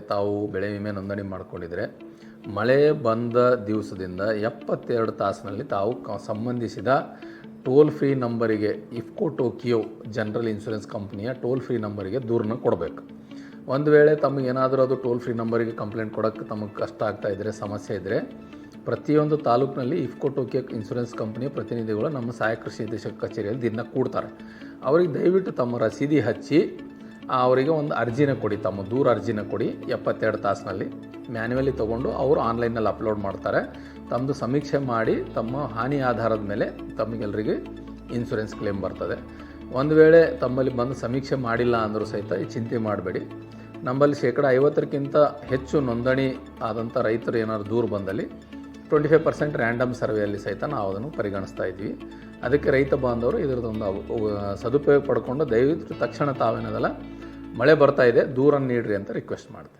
ತಾವು ಬೆಳೆ ವಿಮೆ ನೋಂದಣಿ ಮಾಡಿಕೊಂಡಿದ್ರೆ, ಮಳೆ ಬಂದ ದಿವಸದಿಂದ ಎಪ್ಪತ್ತೆರಡು ತಾಸಿನಲ್ಲಿ ತಾವು ಕ ಸಂಬಂಧಿಸಿದ ಟೋಲ್ ಫ್ರೀ ನಂಬರಿಗೆ, ಇಫ್ಕೋ ಟೋಕಿಯೋ ಜನರಲ್ ಇನ್ಶೂರೆನ್ಸ್ ಕಂಪ್ನಿಯ ಟೋಲ್ ಫ್ರೀ ನಂಬರಿಗೆ ದೂರನ್ನ ಕೊಡಬೇಕು. ಒಂದು ವೇಳೆ ತಮಗೆ ಏನಾದರೂ ಅದು ಟೋಲ್ ಫ್ರೀ ನಂಬರಿಗೆ ಕಂಪ್ಲೇಂಟ್ ಕೊಡೋಕ್ಕೆ ತಮಗೆ ಕಷ್ಟ ಆಗ್ತಾ ಇದ್ದರೆ ಸಮಸ್ಯೆ ಇದ್ದರೆ ಪ್ರತಿಯೊಂದು ತಾಲೂಕಿನಲ್ಲಿ ಇಫ್ಕೋ ಟೋಕಿಯೋ ಇನ್ಶೂರೆನ್ಸ್ ಕಂಪ್ನಿಯ ಪ್ರತಿನಿಧಿಗಳು ನಮ್ಮ ಸಹಾಯಕ ಕೃಷಿ ನಿರ್ದೇಶಕ ಕಚೇರಿಯಲ್ಲಿ ದಿನ ಕೂಡ್ತಾರೆ. ಅವರಿಗೆ ದಯವಿಟ್ಟು ತಮ್ಮ ರಸೀದಿ ಹಚ್ಚಿ ಅವರಿಗೆ ಒಂದು ಅರ್ಜಿನ ಕೊಡಿ, ತಮ್ಮ ದೂರ ಅರ್ಜಿನ ಕೊಡಿ, ಎಪ್ಪತ್ತೆರಡು ತಾಸಿನಲ್ಲಿ. ಮ್ಯಾನ್ಯಲಿ ತೊಗೊಂಡು ಅವರು ಆನ್ಲೈನಲ್ಲಿ ಅಪ್ಲೋಡ್ ಮಾಡ್ತಾರೆ. ತಮ್ಮದು ಸಮೀಕ್ಷೆ ಮಾಡಿ, ತಮ್ಮ ಹಾನಿ ಆಧಾರದ ಮೇಲೆ ತಮಗೆಲ್ಲರಿಗೆ ಇನ್ಸೂರೆನ್ಸ್ ಕ್ಲೇಮ್ ಬರ್ತದೆ. ಒಂದು ವೇಳೆ ತಮ್ಮಲ್ಲಿ ಬಂದು ಸಮೀಕ್ಷೆ ಮಾಡಿಲ್ಲ ಅಂದರೂ ಸಹಿತ ಈ ಚಿಂತೆ ಮಾಡಬೇಡಿ. ನಮ್ಮಲ್ಲಿ ಶೇಕಡ ಐವತ್ತರಕ್ಕಿಂತ ಹೆಚ್ಚು ನೋಂದಣಿ ಆದಂಥ ರೈತರು ಏನಾದ್ರು ದೂರ ಬಂದಲ್ಲಿ ಟ್ವೆಂಟಿ ಫೈವ್ ಪರ್ಸೆಂಟ್ ರ್ಯಾಂಡಮ್ ಸರ್ವೆಯಲ್ಲಿ ಸಹಿತ ನಾವು ಅದನ್ನು ಪರಿಗಣಿಸ್ತಾ ಇದ್ವಿ. ಅದಕ್ಕೆ ರೈತ ಬಾಂಧವರು ಇದರದೊಂದು ಸದುಪಯೋಗ ಪಡ್ಕೊಂಡು ದಯವಿಟ್ಟು ತಕ್ಷಣ ತಾವೇನದಲ್ಲ ಮಳೆ ಬರ್ತಾ ಇದೆ ದೂರ ನೀಡ್ರಿ ಅಂತ ರಿಕ್ವೆಸ್ಟ್ ಮಾಡ್ತೇನೆ.